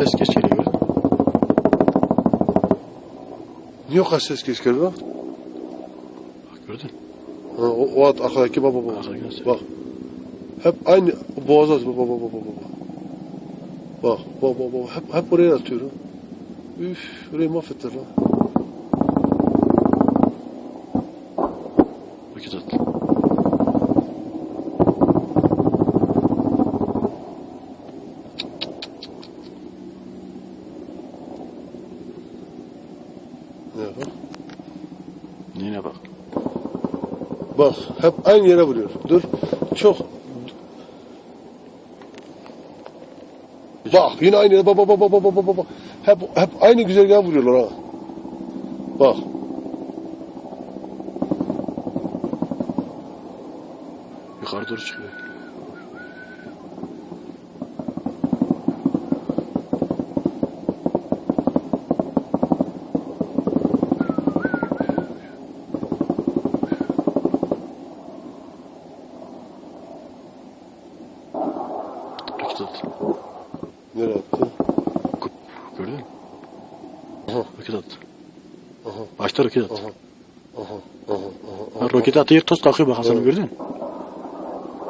Ses geç geliyor. Niye o kadar ses geç geldi lan? Bak gördün. Ha, o, o at arkadaki baba baba. Arkadaki? Bak. Hep aynı boğaza baba baba baba. Bak baba baba hep hep oraya atıyor. Üf, orayı mahvettiler lan. Vakit attı. Ne yapar? Neyine bak. Bak hep aynı yere vuruyor. Dur. Çok. Bak yine aynı yere baba baba baba baba baba. Hep hep aynı güzergaha vuruyorlar ha. Bak. Yukarı doğru çıkıyor. Attı. Nereye attı? Kup. Gördün mü? Aha. Roket attı. Aha. Başta roket attı. Aha. Aha. Aha. Aha. Ha, roket atıyor toz takıyor bak Hasan'ı gördün mü?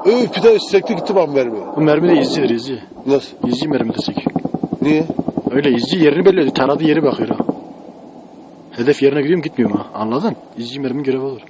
Öf bir de sekti gitti bak mermi. Bu mermi de izcidir izci. Nasıl? İzci mermi de çekiyor. Niye? Öyle izci yerini belli. Taradığı yere bakıyor ha. Hedef yerine gidiyor mu gitmiyor mu ha? Anladın? İzci mermi görevi olur.